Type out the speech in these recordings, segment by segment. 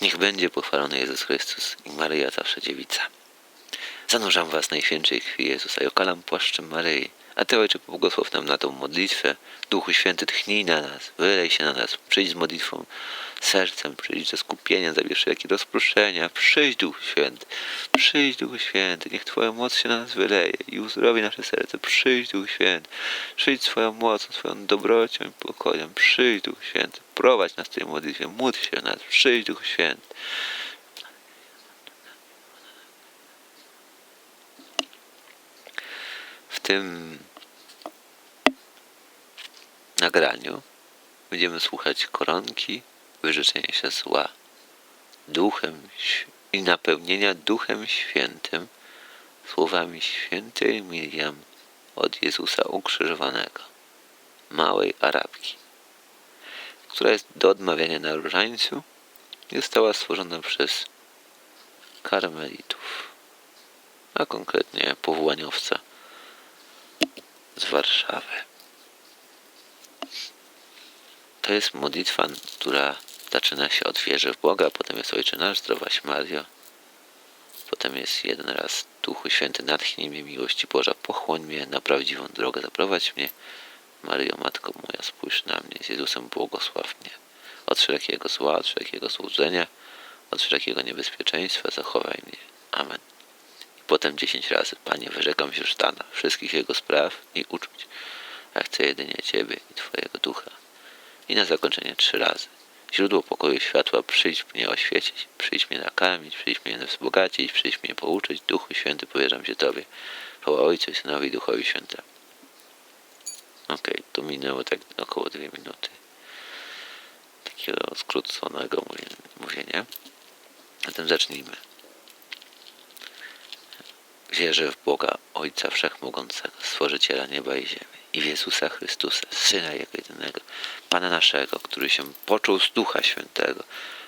Niech będzie pochwalony Jezus Chrystus i Maryja zawsze dziewica. Zanurzam was najświętszej krwi Jezusa i okalam płaszczem Maryi. A Ty, Ojcze, pobłogosław nam na tą modlitwę. Duchu Święty, tchnij na nas, wylej się na nas. Przyjdź z modlitwą sercem, przyjdź ze skupieniem, zabierz wszelkie rozproszenia. Przyjdź, Duchu Święty, przyjdź, Duchu Święty. Niech Twoja moc się na nas wyleje i uzdrowi nasze serce. Przyjdź, Duchu Święty. Przyjdź swoją mocą, swoją dobrocią i pokojem. Przyjdź, Duchu Święty. Prowadź nas w tej modlitwie. Módl się o nas. Przyjdź, Duchu Święty. Tym nagraniu będziemy słuchać koronki wyrzeczenia się zła duchem i napełnienia duchem świętym słowami świętej Miriam od Jezusa ukrzyżowanego, małej Arabki, która jest do odmawiania na różańcu i została stworzona przez karmelitów, a konkretnie powołaniowca z Warszawy. To jest modlitwa, która zaczyna się od wierzy w Boga, potem jest Ojcze Nasz, zdrowaś Mario, potem jest jeden raz Duchu Święty, natchnij mnie, miłości Boża, pochłoń mnie, na prawdziwą drogę zaprowadź mnie. Maryjo, Matko moja, spójrz na mnie, z Jezusem błogosław mnie. Od wszelkiego zła, od wszelkiego złudzenia, od wszelkiego niebezpieczeństwa zachowaj mnie. Amen. Potem dziesięć razy, Panie, wyrzekam się sztana, wszystkich jego spraw i uczuć. Ja chcę jedynie Ciebie i Twojego Ducha. I na zakończenie trzy razy. Źródło pokoju światła, przyjdź mnie oświecić, przyjdź mnie nakarmić, przyjdź mnie wzbogacić, przyjdź mnie pouczyć. Duchu Święty, powierzam się Tobie. Chwała Ojcu, Synowi Duchowi Świętemu. Okej, to minęło tak około dwie minuty. Takiego skróconego mówienia. Zatem zacznijmy. Wierzę w Boga, Ojca Wszechmogącego, Stworzyciela nieba i ziemi i w Jezusa Chrystusa, Syna Jego jedynego, Pana naszego, który się począł z Ducha Świętego,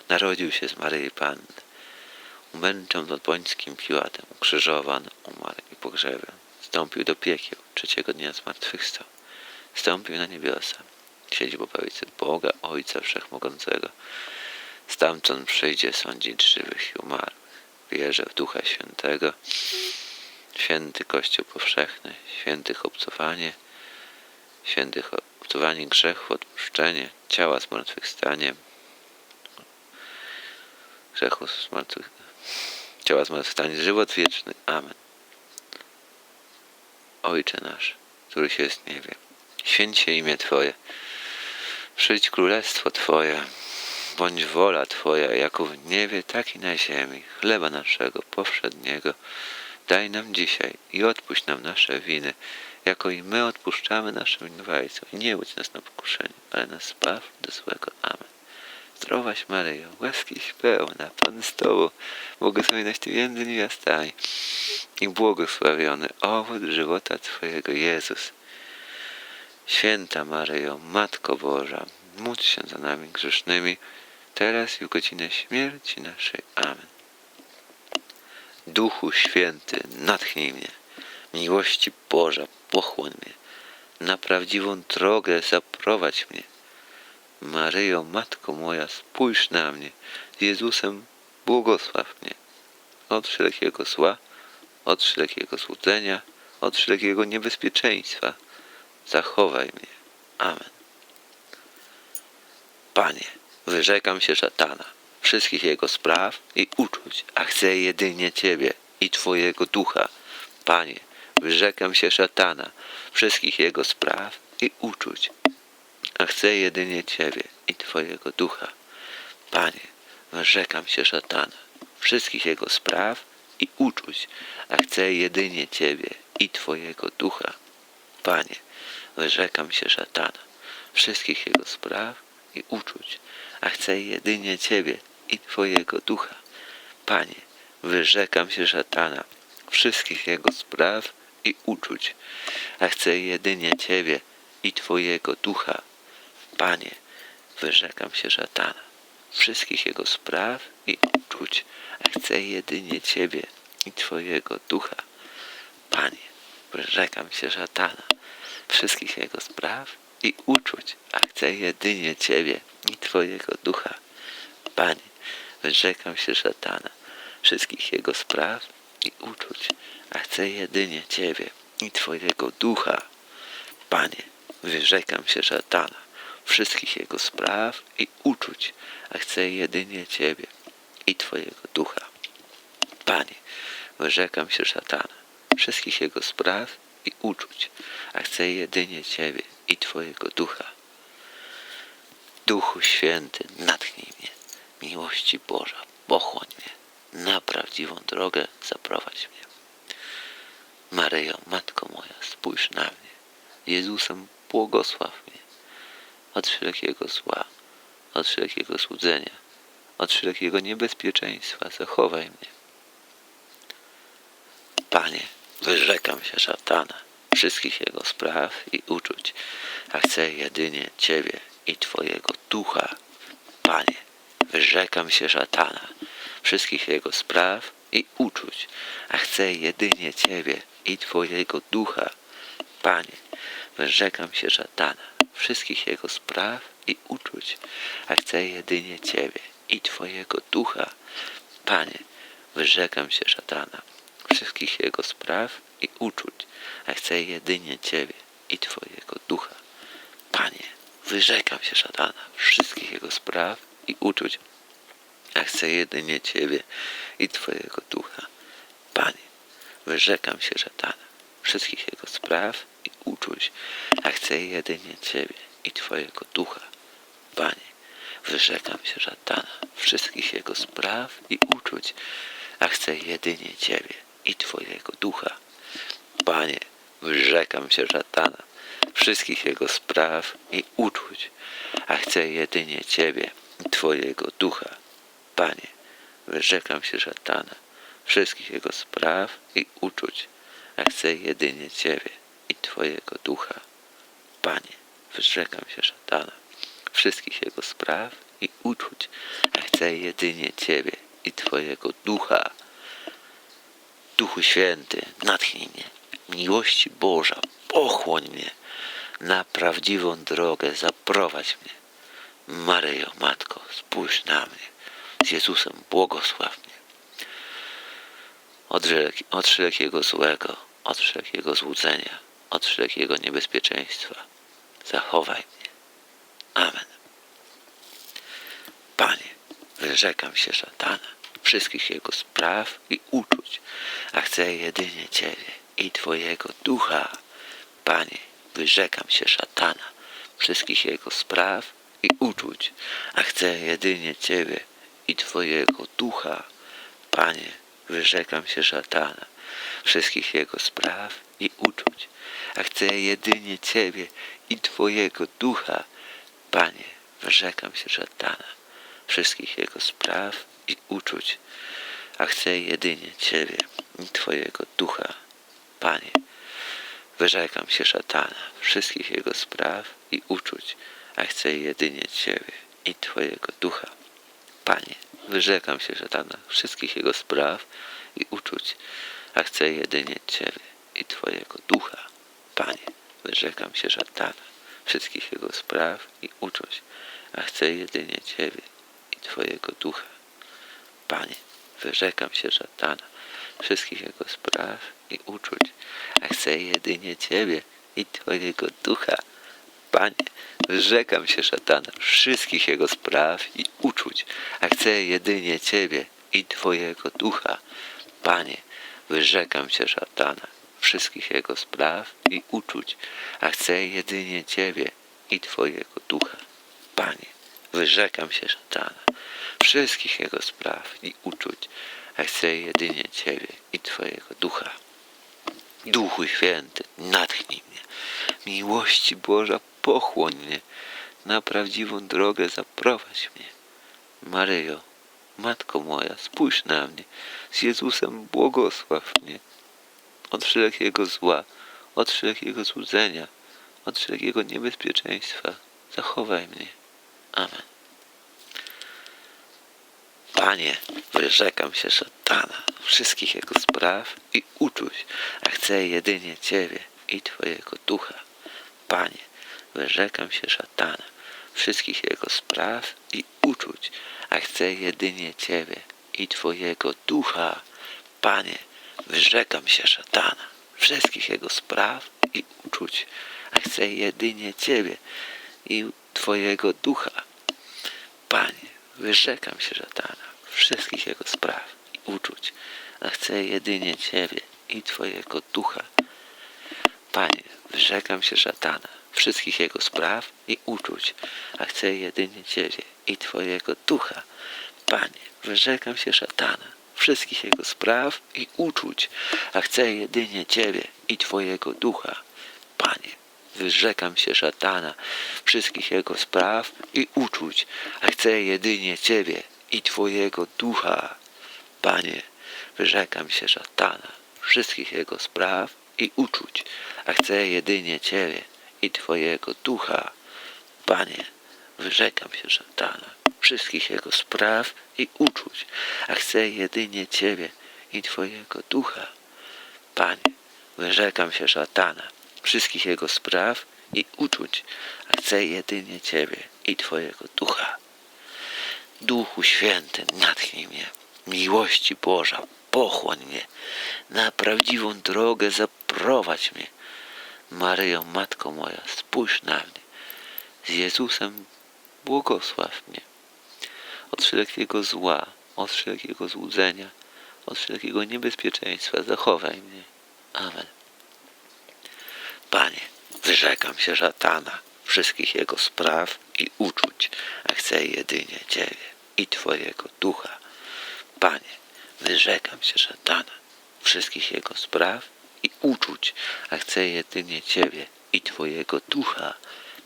narodził się z Maryi Panny, umęczon pod Pońskim Piłatem, ukrzyżowan, umarł i pogrzebion, wstąpił do piekieł, trzeciego dnia zmartwychwstał, wstąpił na niebiosa, siedzi po prawicy Boga, Ojca Wszechmogącego, stamtąd przyjdzie sądzić żywych i umarłych. Wierzę w Ducha Świętego, święty Kościół powszechny, świętych obcowanie, świętych obcowanie grzechu, odpuszczenie, ciała zmartwychwstanie, grzechu zmartwych, ciała zmartwychwstanie, żywot wieczny. Amen. Ojcze nasz, któryś jest w niebie, święć się imię Twoje, przyjdź królestwo Twoje, bądź wola Twoja, jako w niebie, tak i na ziemi. Chleba naszego powszedniego daj nam dzisiaj i odpuść nam nasze winy, jako i my odpuszczamy naszym winowajcom. Nie łudź nas na pokuszenie, ale nas zbaw do złego. Amen. Zdrowaś Maryjo, łaskiś pełna, Pan z Tobą, błogosławionaś Ty między niewiastami i błogosławiony owoc żywota Twojego, Jezus. Święta Maryjo, Matko Boża, módl się za nami grzesznymi, teraz i w godzinę śmierci naszej. Amen. Duchu Święty, natchnij mnie, miłości Boża, pochłoń mnie, na prawdziwą drogę zaprowadź mnie. Maryjo, Matko moja, spójrz na mnie, z Jezusem błogosław mnie, od wszelkiego zła, od wszelkiego złudzenia, od wszelkiego niebezpieczeństwa. Zachowaj mnie. Amen. Panie, wyrzekam się szatana, wszystkich jego spraw i uczuć, a chcę jedynie Ciebie i Twojego ducha. Panie, wyrzekam się szatana, wszystkich jego spraw i uczuć, a chcę jedynie Ciebie i Twojego ducha. Panie, wyrzekam się szatana, wszystkich jego spraw i uczuć, a chcę jedynie Ciebie i Twojego ducha. Panie, wyrzekam się szatana, wszystkich jego spraw i uczuć, a chcę jedynie Ciebie i Twojego ducha. Panie, wyrzekam się szatana, wszystkich jego spraw i uczuć, a chcę jedynie Ciebie i Twojego ducha. Panie, wyrzekam się szatana, wszystkich jego spraw i uczuć, a chcę jedynie Ciebie i Twojego ducha. Panie, wyrzekam się szatana, wszystkich jego spraw i uczuć, a chcę jedynie Ciebie i Twojego ducha. Panie, wyrzekam się szatana, wszystkich jego spraw i uczuć, a chcę jedynie Ciebie i Twojego ducha. Panie, wyrzekam się szatana, wszystkich jego spraw i uczuć, a chcę jedynie Ciebie i Twojego ducha. Panie, wyrzekam się szatana, wszystkich jego spraw i uczuć, a chcę jedynie Ciebie i Twojego ducha. Duchu Święty, natchnij mnie, miłości Boża, pochłoń mnie, na prawdziwą drogę zaprowadź mnie. Maryjo, Matko moja, spójrz na mnie, Jezusem błogosław mnie, od wszelkiego zła, od wszelkiego złudzenia, od wszelkiego niebezpieczeństwa zachowaj mnie. Panie, wyrzekam się szatana, wszystkich jego spraw i uczuć, a chcę jedynie Ciebie i Twojego ducha. Panie, wyrzekam się szatana, wszystkich jego spraw i uczuć, a chcę jedynie Ciebie i Twojego ducha. Panie, wyrzekam się szatana, wszystkich jego spraw i uczuć, a chcę jedynie Ciebie i Twojego ducha. Panie, wyrzekam się szatana, wszystkich jego spraw i uczuć, a chcę jedynie Ciebie i Twojego ducha. Panie, wyrzekam się szatana, wszystkich jego spraw i uczuć, a chcę jedynie Ciebie i Twojego ducha. Panie, wyrzekam się szatana, wszystkich jego spraw i uczuć, a chcę jedynie Ciebie i Twojego ducha. Panie, wyrzekam się szatana, wszystkich jego spraw i uczuć, a chcę jedynie Ciebie i Twojego ducha. Panie, wyrzekam się szatana, wszystkich jego spraw i uczuć, a chcę jedynie Ciebie Twojego ducha. Panie, wyrzekam się szatana, wszystkich jego spraw i uczuć, a chcę jedynie Ciebie i Twojego ducha. Panie, wyrzekam się szatana, wszystkich jego spraw i uczuć, a chcę jedynie Ciebie i Twojego ducha. Duchu Święty, natchnij mnie, miłości Boża, pochłoń mnie, na prawdziwą drogę zaprowadź mnie. Maryjo, Matko, spójrz na mnie, z Jezusem błogosław mnie. Od, wszelki- od wszelkiego złego, od wszelkiego złudzenia, od wszelkiego niebezpieczeństwa. Zachowaj mnie. Amen. Panie, wyrzekam się szatana, wszystkich jego spraw i uczuć, a chcę jedynie Ciebie i Twojego ducha. Panie, wyrzekam się szatana, wszystkich jego spraw i uczuć, a chcę jedynie Ciebie i Twojego ducha. Panie, wyrzekam się szatana, wszystkich jego spraw i uczuć, a chcę jedynie Ciebie i Twojego ducha. Panie, wyrzekam się szatana, wszystkich jego spraw i uczuć, a chcę jedynie Ciebie i Twojego ducha. Panie, wyrzekam się szatana, wszystkich jego spraw i uczuć, a chcę jedynie Ciebie i Twojego ducha. Panie, wyrzekam się szatana, wszystkich jego spraw i uczuć, a chcę jedynie Ciebie i Twojego ducha. Panie, wyrzekam się szatana, wszystkich jego spraw i uczuć, a chcę jedynie Ciebie i Twojego ducha. Panie, wyrzekam się szatana, wszystkich jego spraw i uczuć, a chcę jedynie Ciebie i Twojego ducha. Panie, wyrzekam się szatana, wszystkich jego spraw i uczuć, a chcę jedynie Ciebie i Twojego ducha. Panie, wyrzekam się szatana, wszystkich jego spraw i uczuć, a chcę jedynie Ciebie i Twojego ducha. Panie, wyrzekam się szatana, wszystkich jego spraw i uczuć, a chcę jedynie Ciebie i Twojego ducha. Duchu Święty, natchnij mnie, miłości Boża, pochłoń mnie, na prawdziwą drogę zaprowadź mnie. Maryjo, Matko moja, spójrz na mnie, z Jezusem błogosław mnie, od wszelkiego zła, od wszelkiego złudzenia, od wszelkiego niebezpieczeństwa, zachowaj mnie. Amen. Panie, wyrzekam się szatana, wszystkich jego spraw i uczuć, a chcę jedynie Ciebie i Twojego ducha. Panie, wyrzekam się szatana, wszystkich Jego spraw i uczuć, a chcę jedynie Ciebie i Twojego ducha. Panie, wyrzekam się szatana, wszystkich Jego spraw i uczuć, a chcę jedynie Ciebie i Twojego ducha. Panie, wyrzekam się szatana, wszystkich jego spraw i uczuć, a chcę jedynie Ciebie i Twojego ducha. Panie, wyrzekam się szatana, wszystkich jego spraw i uczuć, a chcę jedynie Ciebie i Twojego ducha. Panie, wyrzekam się szatana, wszystkich jego spraw i uczuć, a chcę jedynie Ciebie i Twojego ducha. Panie, wyrzekam się szatana, wszystkich jego spraw i uczuć, a chcę jedynie Ciebie i Twojego ducha. Panie, wyrzekam się szatana, wszystkich jego spraw i uczuć, a chcę jedynie Ciebie i Twojego ducha. Panie, wyrzekam się szatana, wszystkich jego spraw i uczuć, a chcę jedynie Ciebie i Twojego ducha. Panie, wyrzekam się szatana, wszystkich jego spraw i uczuć, a chcę jedynie Ciebie i Twojego ducha. Duchu Święty, natchnij mnie, miłości Boża, pochłoń mnie, na prawdziwą drogę zaprowadź mnie. Maryjo, Matko moja, spójrz na mnie. Z Jezusem błogosław mnie. Od wszelkiego zła, od wszelkiego złudzenia, od wszelkiego niebezpieczeństwa zachowaj mnie. Amen. Panie, wyrzekam się szatana, wszystkich jego spraw i uczuć, a chcę jedynie Ciebie i Twojego ducha. Panie, wyrzekam się szatana, wszystkich jego spraw i uczuć, a chcę jedynie Ciebie i Twojego ducha.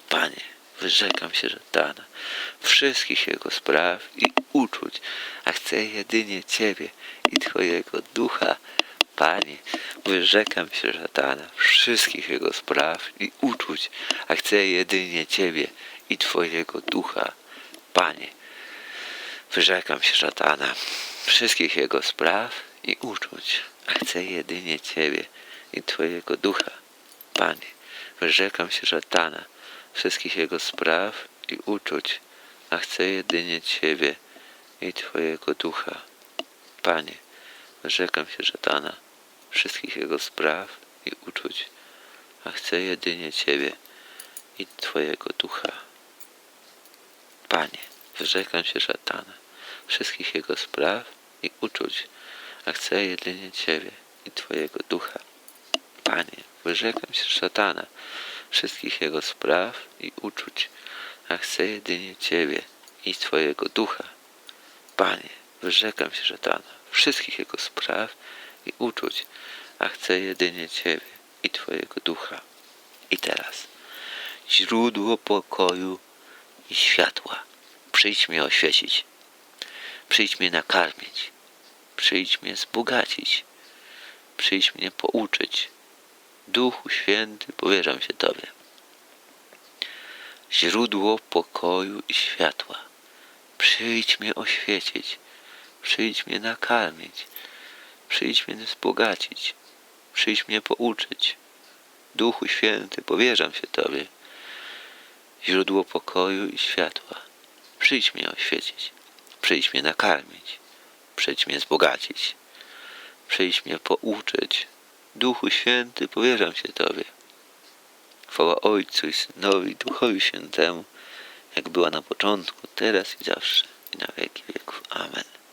Panie, wyrzekam się szatana, wszystkich jego spraw i uczuć, a chcę jedynie Ciebie i Twojego ducha. Panie, wyrzekam się szatana, wszystkich jego spraw i uczuć, a chcę jedynie Ciebie i Twojego ducha. Panie, wyrzekam się szatana, wszystkich jego spraw i uczuć, a chcę jedynie Ciebie i Twojego ducha. Panie, wyrzekam się szatana, wszystkich jego spraw i uczuć, a chcę jedynie Ciebie i Twojego ducha. Panie, wyrzekam się szatana, wszystkich jego spraw i uczuć, a chcę jedynie Ciebie i Twojego ducha. Panie, wyrzekam się szatana, wszystkich jego spraw i uczuć, a chcę jedynie Ciebie i Twojego ducha. Panie, wyrzekam się szatana, wszystkich jego spraw i uczuć, a chcę jedynie Ciebie i Twojego ducha. Panie, wyrzekam się szatana, wszystkich jego spraw i uczuć, a chcę jedynie Ciebie i Twojego ducha. I teraz, źródło pokoju i światła, przyjdź mnie oświecić, przyjdź mnie nakarmić, przyjdź mnie zbogacić, przyjdź mnie pouczyć. Duchu Święty, powierzam się Tobie. Źródło pokoju i światła, przyjdź mnie oświecić, przyjdź mnie nakarmić, przyjdź mnie wzbogacić, przyjdź mnie pouczyć. Duchu Święty, powierzam się Tobie. Źródło pokoju i światła, przyjdź mnie oświecić, przyjdź mnie nakarmić, przyjdź mnie wzbogacić, przyjdź mnie pouczyć. Duchu Święty, powierzam się Tobie. Chwała Ojcu i Synowi Duchowi Świętemu, jak była na początku, teraz i zawsze, i na wieki wieków. Amen.